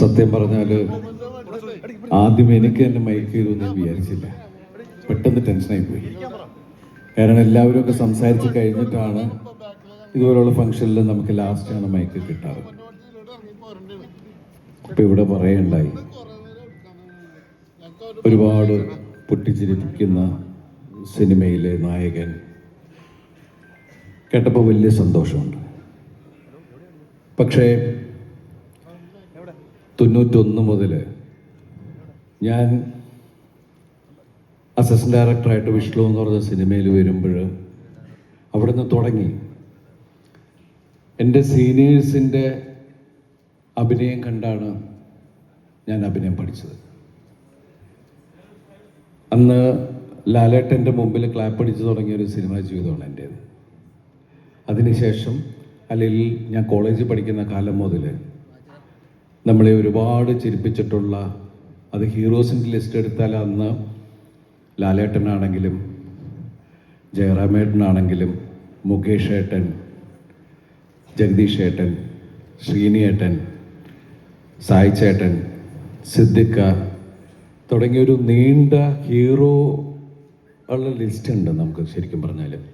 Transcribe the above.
സത്യം പറഞ്ഞാൽ ആദ്യം എനിക്ക് തന്നെ മൈക്ക് ചെയ്തു ഞാൻ വിചാരിച്ചില്ല. പെട്ടെന്ന് ടെൻഷനായി പോയി. കാരണം എല്ലാവരും ഒക്കെ സംസാരിച്ച് കഴിഞ്ഞിട്ടാണ് ഇതുപോലുള്ള ഫംഗ്ഷനിൽ നമുക്ക് ലാസ്റ്റാണ് മൈക്ക് കിട്ടാറ്. അപ്പം ഇവിടെ പറയണ്ടായി. ഒരുപാട് പൊട്ടിച്ചിരിപ്പിക്കുന്ന സിനിമയിലെ നായകൻ. കേട്ടപ്പോൾ വലിയ സന്തോഷമുണ്ട്. പക്ഷേ തൊണ്ണൂറ്റൊന്ന് മുതൽ ഞാൻ അസിസ്റ്റന്റ് ഡയറക്ടറായിട്ട് വിഷ്ണു എന്ന് പറഞ്ഞ സിനിമയിൽ വരുമ്പോൾ അവിടെ നിന്ന് തുടങ്ങി. എന്റെ സീനിയേഴ്സിന്റെ അഭിനയം കണ്ടാണ് ഞാൻ അഭിനയം പഠിച്ചത്. അന്ന് ലാലേട്ടന്റെ മുമ്പിൽ ക്ലാപ്പ് അടിച്ച് തുടങ്ങിയ ഒരു സിനിമാ ജീവിതമാണ് എന്റേത്. അതിനുശേഷം അല്ലെങ്കിൽ ഞാൻ കോളേജിൽ പഠിക്കുന്ന കാലം മുതൽ നമ്മളെ ഒരുപാട് ചിരിപ്പിച്ചിട്ടുള്ള അത് ഹീറോസിന്റെ ലിസ്റ്റ് എടുത്താൽ അന്ന് ലാലേട്ടനാണെങ്കിലും ജയറാമേട്ടനാണെങ്കിലും മുകേഷ് ഏട്ടൻ ജഗദീഷ് ഏട്ടൻ ശ്രീനിയേട്ടൻ സായി ചേട്ടൻ സിദ്ദിഖ തുടങ്ങിയ ഒരു നീണ്ട ഹീറോ ഉള്ള ലിസ്റ്റ് ഉണ്ട് നമുക്ക് ശരിക്കും പറഞ്ഞാൽ